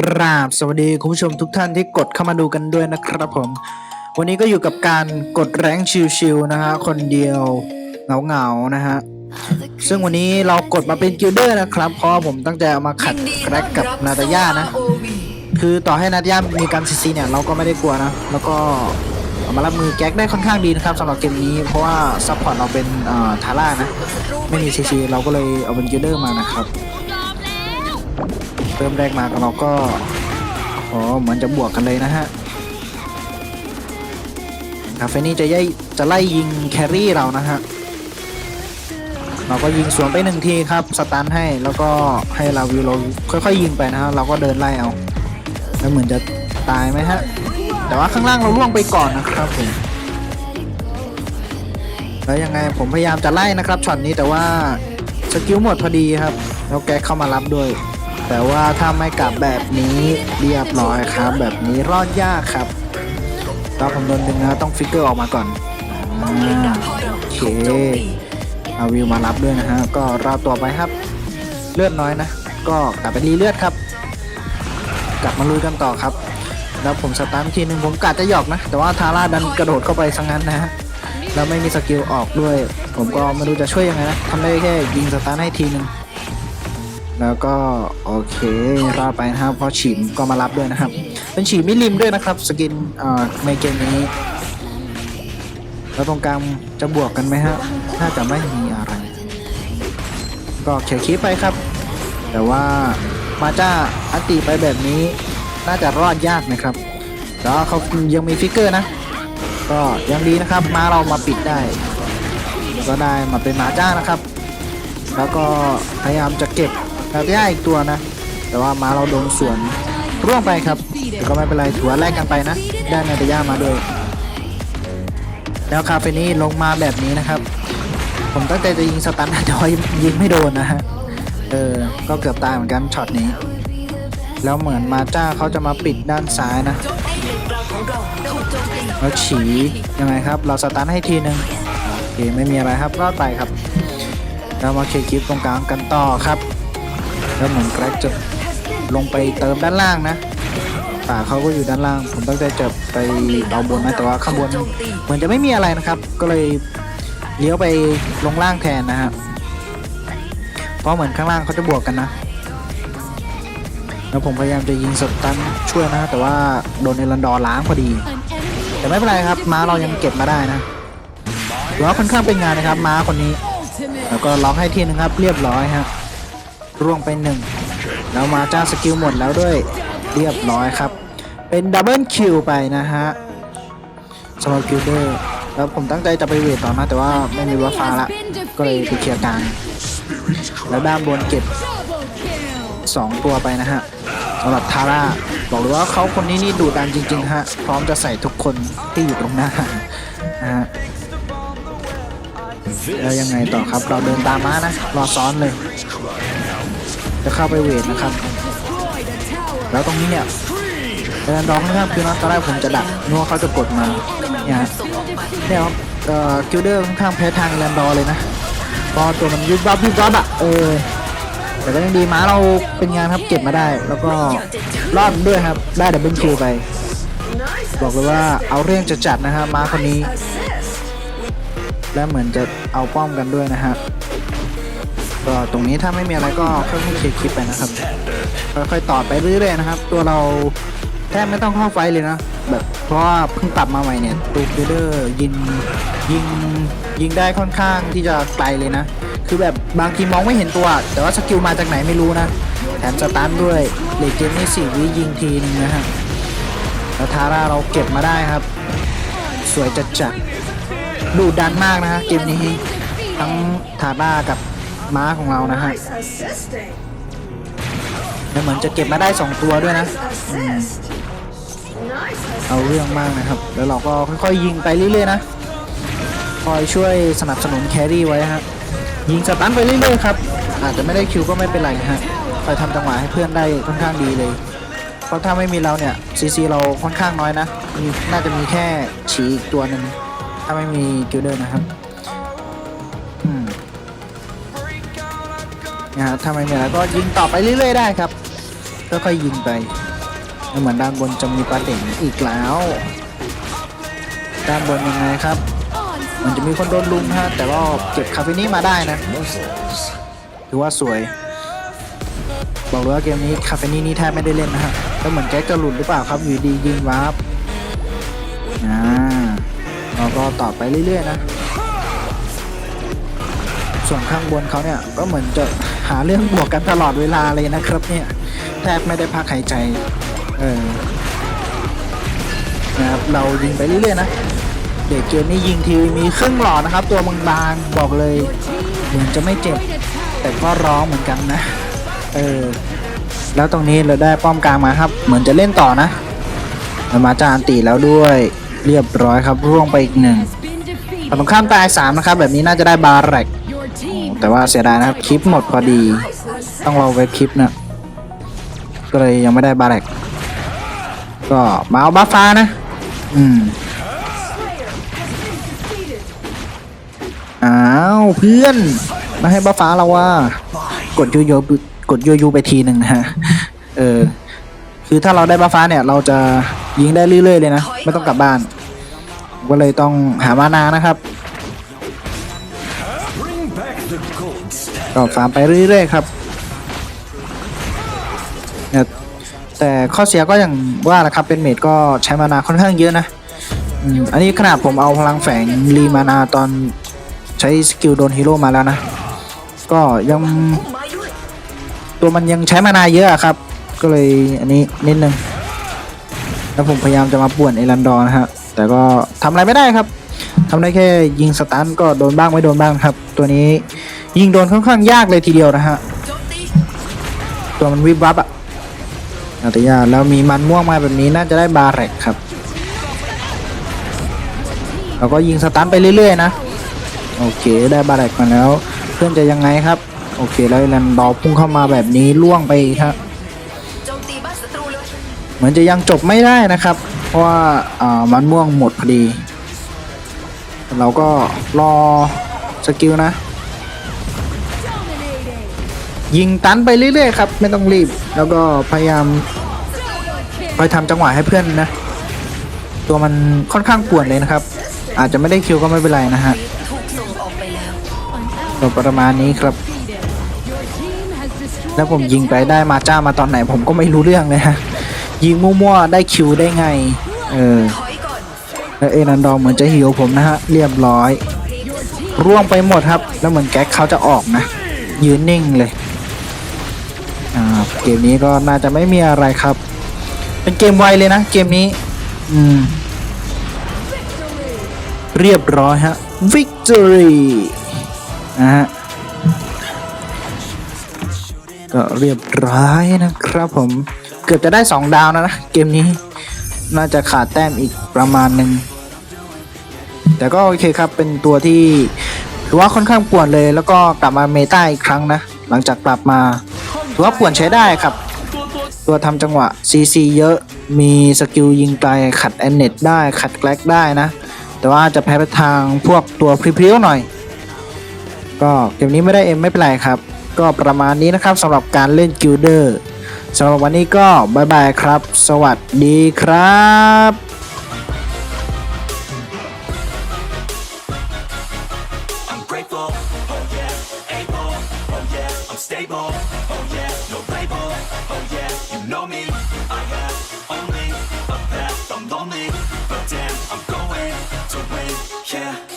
กราบสวัสดีคุณผู้ชมทุกท่านที่กดเข้ามาดูกันด้วยนะครับผม วันนี้ก็อยู่กับการกดแรงชิวๆนะฮะคนเดียวเหงาๆนะฮะซึ่งวันนี้เรากดมาเป็นกิลเดอร์นะครับ เพราะผมตั้งใจเอามาขัดแรกกับนาตาย่านะ คือต่อให้นาตาย่ามีการซีซีเนี่ยเราก็ไม่ได้กลัวนะ แล้วก็เอามารับมือแก๊กได้ค่อนข้างดีนะครับสำหรับเกมนี้เพราะว่าซัพพอร์ตเราเป็นอ่อทาร่านะ ไม่มีซีซีเราก็เลยเอาเป็นกิลเดอร์มานะครับ ริ่มแรกมาเราก็อ๋อเหมือนจะบวกกันเลยนะฮะคาเฟนี่จะย่จะไล่ยิงแครี่เรานะฮะเราก็ยิงสวนไปหนึ่งทีครับสตันให้แล้วก็ให้ลาวิวเราค่อยๆยิงไปนะฮะเราก็เดินไล่เอา แล้วเหมือนจะตายไหมฮะ แต่ว่าข้างล่างเราล่วงไปก่อนนะครับผมแล้วยังไงผมพยายามจะไล่นะครับช็อตนี้แต่ว่าสกิลหมดพอดีครับ แล้วแกเข้ามารับด้วย แต่ว่าถ้าไม่กลับแบบนี้เรียบร้อยครับ แบบนี้รอดยากครับตอนผมโดนดึงนะต้องฟิกเกอร์ออกมาก่อนอโอเคเอาวิวมารับด้วยนะฮะก็รอดตัวไปครับ เลือดน้อยนะ ก็กลับไปรีเลือดครับ กลับมาลุยกันต่อครับ แล้วผมสตาร์ททีหนึ่งผมกะจะหยอกนะ แต่ว่าทาร่าดันกระโดดเข้าไปซะงั้นนะฮะแล้วไม่มีสกิลออกด้วย ผมก็ไม่รู้จะช่วยยังไงนะทำได้แค่ยิงสตาร์ทให้ทีหนึ่ง แล้วก็โอเครอดไปนะครับพราะฉีมก็มารับด้วยนะครับ เป็นฉีมมิลิมด้วยนะครับ สกินเอ่อในเกมนี้ แล้วตรงกลางจะบวกกันไหมฮะน่าจะไม่มีอะไร ก็เขียคีไปครับ แต่ว่ามาจ้าอัตติไปแบบนี้ น่าจะรอดยากนะครับ แล้วเขายังมีฟิกเกอร์นะ ก็ยังดีนะครับมาเรามาปิดได้ ก็ได้มาเป็นมาจ้านะครับแล้วก็พยายามจะเก็บ นาตาย่าอีกตัวนะ แต่ว่ามาเราโดนสวนร่วงไปครับแต่ก็ไม่เป็นไรถือว่าแลกกันไปนะ ได้นาตาย่ามาด้วย แล้วคาเฟนี่ลงมาแบบนี้นะครับ ผมตั้งใจจะยิงสตันแต่ว่ายิงไม่โดนนะฮะ เออ ก็เกือบตายเหมือนกันช็อตนี้ แล้วเหมือนมาจ้าเขาจะมาปิดด้านซ้ายนะแล้วฉียังไงครับ เราสตันให้ทีหนึ่งโอเคไม่มีอะไรครับรอดไปครับแล้วมาเคลียร์คลิปตรงกลางกันต่อครับ แล้วเหมือนแกรกจะลงไปเติมด้านล่างนะป่าเขาก็อยู่ด้านล่าง ผมตั้งใจจะไปเอาบนนะแต่ว่าข้างบนเหมือนจะไม่มีอะไรนะครับ ก็เลยเลี้ยวไปลงล่างแทนนะฮะเพราะเหมือนข้างล่างเขาจะบวกกันนะ แล้วผมพยายามจะยิงสตันช่วยนะ แต่ว่าโดนเอรันดอร์ล้างพอดี แต่ไม่เป็นไรครับ ม้าเรายังเก็บมาได้นะถือว่าค่อนข้างเป็นงานนะครับ ม้าคนนี้ แล้วก็ล็อกให้ทีนึงครับ เรียบร้อยฮะ ร่วงไปหนึ่งแล้วมาจ้าสกิลหมดแล้วด้วยเรียบร้อยครับ เป็นดับเบิลคิวไปนะฮะสำหรับคิวเดอร์แล้วผมตั้งใจจะไปเวทต่อนะแต่ว่าไม่มีวัฟฟ้าละ ก็เลยไปเคลียร์กลางแล้วด้านบนเก็บ 2 ตัวไปนะฮะสำหรับทาร่าบอกเลยว่าเขาคนนี้นี่ดุดันจริงๆฮะ พร้อมจะใส่ทุกคนที่อยู่ตรงหน้านะฮะแล้วยังไงต่อครับเราเดินตามม้านะ รอซ้อนเลย จะเข้าไปเวทนะครับ แล้วตรงนี้เนี่ยเดินดองนะครับคือนะตอนแรกผมจะดักนึกว่าเขาจะกดมาเนี่ยฮะเนี่ยเอ่อกิลเดอร์ค่อนข้างแพ้ทางแลนดอเลยนะพอตัวมันยุบวับยุบวับอะเออแต่ก็ยังดีม้าเราเป็นงานครับเก็บมาได้ แล้วก็รอดด้วยครับได้ดับเบิลคิวไป บอกเลยว่าเอาเรื่องจะจัดนะครับม้าคนนี้ และเหมือนจะเอาป้อมกันด้วยนะฮะ ก็ตรงนี้ถ้าไม่มีอะไรก็ค่อยๆเคลียร์คลิปไปนะครับ ค่อยๆต่อไปเรื่อยๆนะครับ ตัวเราแทบไม่ต้องเข้าไฟเลยนะ แบบเพราะว่าเพิ่งปรับมาใหม่เนี่ยตูเดอร์ยิงยิงยิงได้ค่อนข้างที่จะไกลเลยนะ คือแบบบางทีมองไม่เห็นตัว แต่ว่าสกิลมาจากไหนไม่รู้นะ แถมสตาร์ทด้วยเลเจนนี่สี่วิยิงทีนึงนะฮะแล้วทาร่าเราเก็บมาได้ครับ สวยจัดจัดๆดูดันมากนะฮะเกมนี้ทั้งทาร่ากับ ม้าของเรานะฮะแล้วเหมือนจะเก็บมาได้ 2 ตัวด้วยนะอืมเอาเรื่องมากนะครับ แล้วเราก็ค่อยๆยิงไปเรื่อยๆนะ คอยช่วยสนับสนุนแครี่ไว้ฮะ ยิงสตันไปเรื่อยๆครับ อาจจะไม่ได้คิวก็ไม่เป็นไรฮะคอยทำจังหวะให้เพื่อนได้ค่อนข้างดีเลย เพราะถ้าไม่มีเราเนี่ยซีซีเราค่อนข้างน้อยนะ มีน่าจะมีแค่ฉีอีกตัวหนึ่งถ้าไม่มีกิลเดอร์นะครับ นะฮะถ้าไม่มีอะไรก็ยิงต่อไปเรื่อยๆได้ครับค่อยๆยิงไปเหมือนด้านบนจะมีประเด็นอีกแล้ว ด้านบนยังไงครับ มันจะมีคนโดนลุมฮะแต่ว่าเก็บคาเฟนี่มาได้นะถือว่าสวย บอกเลยว่าเกมนี้คาเฟนี่นี่แทบไม่ได้เล่นนะฮะแล้วเหมือนแก๊กจะหลุดหรือเปล่าครับอยู่ดียิงวาร์ปอ่าเราก็ต่อไปเรื่อยๆนะ ส่วนข้างบนเขาเนี่ยก็เหมือนจะหาเรื่องบวกกันตลอดเวลาเลยนะครับเนี่ยแทบไม่ได้พักหายใจเออนะครับเรายิงไปเรื่อยๆนะเด็กเกมนี้ยิงทีมีครึ่งหลอดนะครับ ตัวบางๆบอกเลยเหมือนจะไม่เจ็บ แต่ก็ร้องเหมือนกันนะเออแล้วตรงนี้เราได้ป้อมกลางมาครับ เหมือนจะเล่นต่อนะมาจานตีแล้วด้วยเรียบร้อยครับร่วงไปอีกหนึ่งฝั่งตรงข้ามตายสามนะครับ แบบนี้น่าจะได้บาร์แรก แต่ว่าเสียดายนะครับคลิปหมดพอดี ต้องรอเว็บคลิปนะก็เลยยังไม่ได้บาร์แรกก็มาเอาบัฟฟ้านะ อืมอ้าวเพื่อนมาให้บัฟฟ้าเราว่ากดยูยูกดยูยูไปทีหนึ่งนะฮะเออคือถ้าเราได้บัฟฟ้าเนี่ย เราจะยิงได้เรื่อยๆเลยนะ ไม่ต้องกลับบ้าน ก็เลยต้องหามานานะครับ ก็ฟาร์มไปเรื่อยๆครับแต่ข้อเสียก็อย่างว่าแหละครับเป็นเมดก็ใช้มานาค่อนข้างเยอะนะอันนี้ขนาดผมเอาพลังแฝงรีมานาตอนใช้สกิลโดนฮีโร่มาแล้วนะ ก็ยังตัวมันยังใช้มานาเยอะครับ ก็เลยอันนี้นิดนึงแล้วผมพยายามจะมาป่วนเอรันดอนะฮะแต่ก็ทำอะไรไม่ได้ครับทำได้แค่ยิงสตันก็โดนบ้างไม่โดนบ้างครับ ตัวนี้ ยิงโดนค่อนข้างยากเลยทีเดียวนะฮะ ตัวมันวิบวับอะอาตยาแล้วมีมันม่วงมาแบบนี้น่าจะได้บาร์แรกครับเราก็ยิงสตันไปเรื่อยๆนะ โอเคได้บาร์แรกมาแล้ว เพื่อนจะยังไงครับ โอเคแล้วแลนดอร์พุ่งเข้ามาแบบนี้ล่วงไปครับโจมตีบ้านศัตรูเลยเหมือนจะยังจบไม่ได้นะครับ เพราะว่าอ่ามันม่วงหมดพอดี เราก็รอสกิลนะ ยิงตันไปเรื่อยๆครับไม่ต้องรีบ แล้วก็พยายามคอยทำจังหวะให้เพื่อนนะ ตัวมันค่อนข้างป่วนเลยนะครับ อาจจะไม่ได้คิวก็ไม่เป็นไรนะฮะถูกส่งออกไปแล้วประมาณนี้ครับ แล้วผมยิงไปได้มาจ้ามาตอนไหน ผมก็ไม่รู้เรื่องเลยฮะยิงมั่วๆได้คิวได้ไง เออแล้วเอนันดอร์เหมือนจะหิวผมนะฮะเรียบร้อย ร่วงไปหมดครับ แล้วเหมือนแก๊กเขาจะออกนะ ยืนนิ่งเลย เกมนี้ก็น่าจะไม่มีอะไรครับ เป็นเกมไวเลยนะ เกมนี้ อืม เรียบร้อยฮะ victory นะฮะก็เรียบร้อยนะครับผมเกือบจะได้ 2 ดาวนะนะ เกมนี้น่าจะขาดแต้มอีกประมาณหนึ่ง แต่ก็โอเคครับเป็นตัวที่ถือว่าค่อนข้างป่วนเลย แล้วก็กลับมาเมตาอีกครั้งนะ หลังจากกลับมา ถือว่าป่วนใช้ได้ครับ ตัวทำจังหวะ CC เยอะมีสกิลยิงไกลขัดแอนเน็ตได้ขัดแกลกได้นะ แต่ว่าจะแพ้ไปทางพวกตัวพริ้วๆหน่อย ก็เกมนี้ไม่ได้เอ็มไม่เป็นไรครับ ก็ประมาณนี้นะครับสำหรับการเล่นกิลเดอร์สำหรับวันนี้ก็บายบายครับ สวัสดีครับ care.